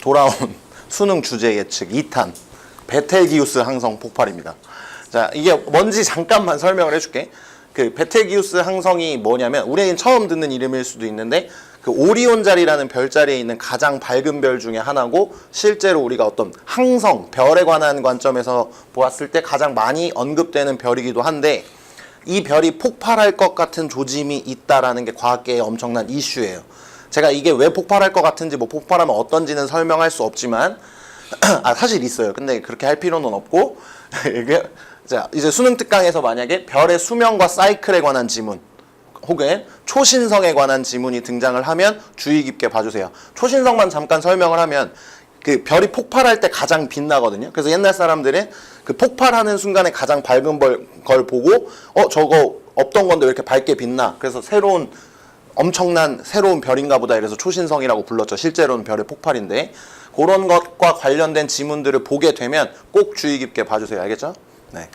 돌아온 수능 주제 예측 2탄 베텔기우스 항성 폭발입니다. 자, 이게 뭔지 잠깐만 설명을 해줄게. 그 베텔기우스 항성이 뭐냐면 우리는 처음 듣는 이름일 수도 있는데 그 오리온 자리라는 별자리에 있는 가장 밝은 별 중에 하나고 실제로 우리가 어떤 항성 별에 관한 관점에서 보았을 때 가장 많이 언급되는 별이기도 한데 이 별이 폭발할 것 같은 조짐이 있다라는 게 과학계의 엄청난 이슈예요. 제가 이게 왜 폭발할 것 같은지 뭐 폭발하면 어떤지는 설명할 수 없지만 아 사실 있어요. 근데 그렇게 할 필요는 없고 이게 자 이제 수능 특강에서 만약에 별의 수명과 사이클에 관한 지문 혹은 초신성에 관한 지문이 등장을 하면 주의 깊게 봐주세요. 초신성만 잠깐 설명을 하면 그 별이 폭발할 때 가장 빛나거든요. 그래서 옛날 사람들은 그 폭발하는 순간에 가장 밝은 벌- 걸 보고 어 저거 없던 건데 왜 이렇게 밝게 빛나? 그래서 새로운 엄청난 새로운 별인가 보다 이래서 초신성이라고 불렀죠. 실제로는 별의 폭발인데 그런 것과 관련된 지문들을 보게 되면 꼭 주의 깊게 봐주세요. 알겠죠? 네.